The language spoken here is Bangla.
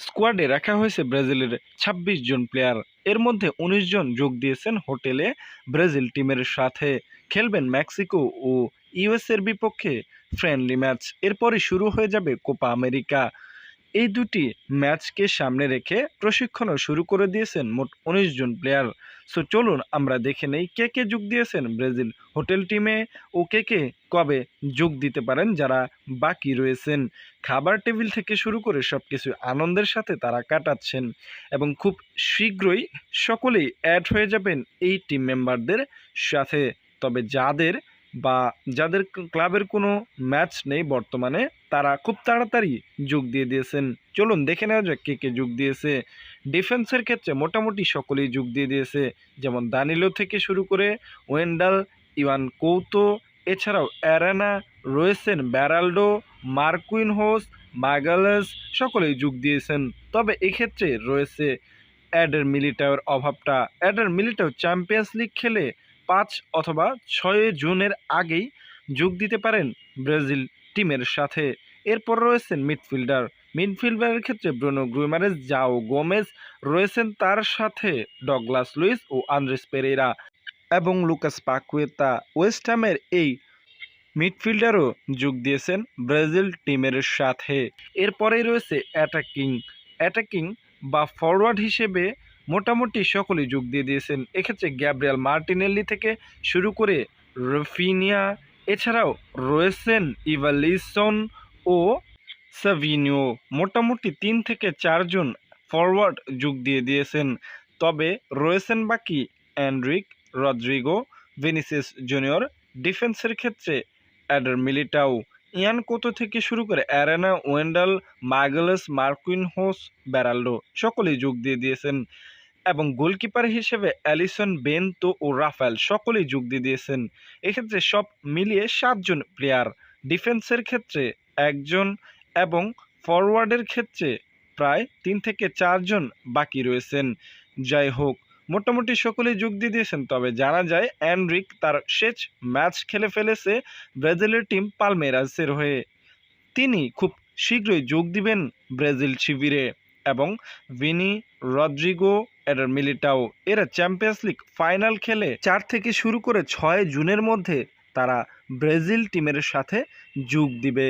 স্কোয়াডে রাখা হয়েছে ব্রাজিলের ২৬ জন প্লেয়ার। এর মধ্যে ১৯ জন যোগ দিয়েছেন হোটেলে ব্রাজিল টিমের সাথে। খেলবেন মেক্সিকো ও ইউএসের বিপক্ষে ফ্রেন্ডলি ম্যাচ। এরপরই শুরু হয়ে যাবে কোপা আমেরিকা। এই দুটি ম্যাচকে সামনে রেখে প্রশিক্ষণও শুরু করে দিয়েছেন মোট উনিশ জন প্লেয়ার। সো চলুন আমরা দেখে নেই কে কে যোগ দিয়েছেন ব্রাজিল হোটেল টিমে ও কে কে কবে যোগ দিতে পারেন যারা বাকি রয়েছেন। খাবার টেবিল থেকে শুরু করে সব কিছু আনন্দের সাথে তারা কাটাচ্ছেন এবং খুব শীঘ্রই সকলেই অ্যাড হয়ে যাবেন এই টিম মেম্বারদের সাথে। তবে যাদের বা যাদের ক্লাবের কোনো ম্যাচ নেই বর্তমানে, তারা খুব তাড়াতাড়ি যোগ দিয়ে দিয়েছেন। চলুন দেখে নেওয়া যাক কে কে যোগ দিয়েছে। ডিফেন্সের ক্ষেত্রে মোটামুটি সকলেই যোগ দিয়ে দিয়েছে। যেমন দানিলো থেকে শুরু করে ওয়েন্ডাল, ইওয়ান কৌতো, এছাড়াও অ্যারানা রয়েছেন ব্যারাল্ডো, মার্কুইন হোস, মাগালেস সকলেই যোগ দিয়েছেন। তবে এক্ষেত্রে রয়েছে অ্যাডের মিলিটাওর অভাবটা। অ্যাডের মিলিটাও চ্যাম্পিয়ন্স লিগ খেলে পাঁচ অথবা ছয় জুনের আগেই যোগ দিতে পারেন ব্রাজিল টিমের সাথে। এরপর রয়েছেন মিডফিল্ডার। মিডফিল্ডারের ক্ষেত্রে ব্রুনো গ্রুমারেস জাও গোমেজ রয়েছেন তার সাথে ডগলাস লুইস ও আন্দ্রেস পেরেরা এবং লুকাস পাকুয়েতা। ওয়েস্ট হ্যামের এই মিডফিল্ডারও যোগ দিয়েছেন ব্রাজিল টিমের সাথে। এরপরেই রয়েছে অ্যাটাকিং। অ্যাটাকিং বা ফরওয়ার্ড হিসেবে মোটামুটি সকলেই যোগ দিয়ে দিয়েছেন। এক্ষেত্রে গ্যাব্রিয়াল মার্টিনেল্লি থেকে শুরু করে রফিনিয়া, এছাড়াও রয়েছেন ইভালিসন ও সাভিনিও। মোটামুটি তিন থেকে চারজন ফরওয়ার্ড যোগ দিয়ে দিয়েছেন। তবে রয়েছেন বাকি অ্যান্ড্রিক রদ্রিগো, ভিনিসিয়াস জুনিয়র। ডিফেন্সের ক্ষেত্রে অ্যাডার মিলিটাও। ইয়ান কোতো থেকে শুরু করে অ্যারেনা ওয়েন্ডাল মার্গেলাস মার্কুইন হোস ব্যারাল্ডো, সকলেই যোগ দিয়ে দিয়েছেন। এবং গোলকিপার হিসেবে অ্যালিসন, বেনতো ও রাফেল সকলেই যোগ দিয়ে দিয়েছেন। এক্ষেত্রে সব মিলিয়ে সাতজন প্লেয়ার ডিফেন্সের ক্ষেত্রে একজন এবং ফরওয়ার্ডের ক্ষেত্রে প্রায় তিন থেকে চারজন বাকি রয়েছেন। যাই হোক, মোটামুটি সকলেই যোগ দিয়ে দিয়েছেন, তবে জানা যায় অ্যানরিক তার শেষ ম্যাচ খেলে ফেলেছে ব্রাজিলের টিম পালমেরাসের হয়ে। তিনি খুব শীঘ্রই যোগ দিবেন ব্রাজিল শিবিরে এবং ভিনি রদ্রিগো এডার মিলিটাও। এরা চ্যাম্পিয়ন্স লিগ ফাইনাল খেলে চার থেকে শুরু করে ছয় জুনের মধ্যে তারা ব্রাজিল টিমের সাথে যোগ দিবে।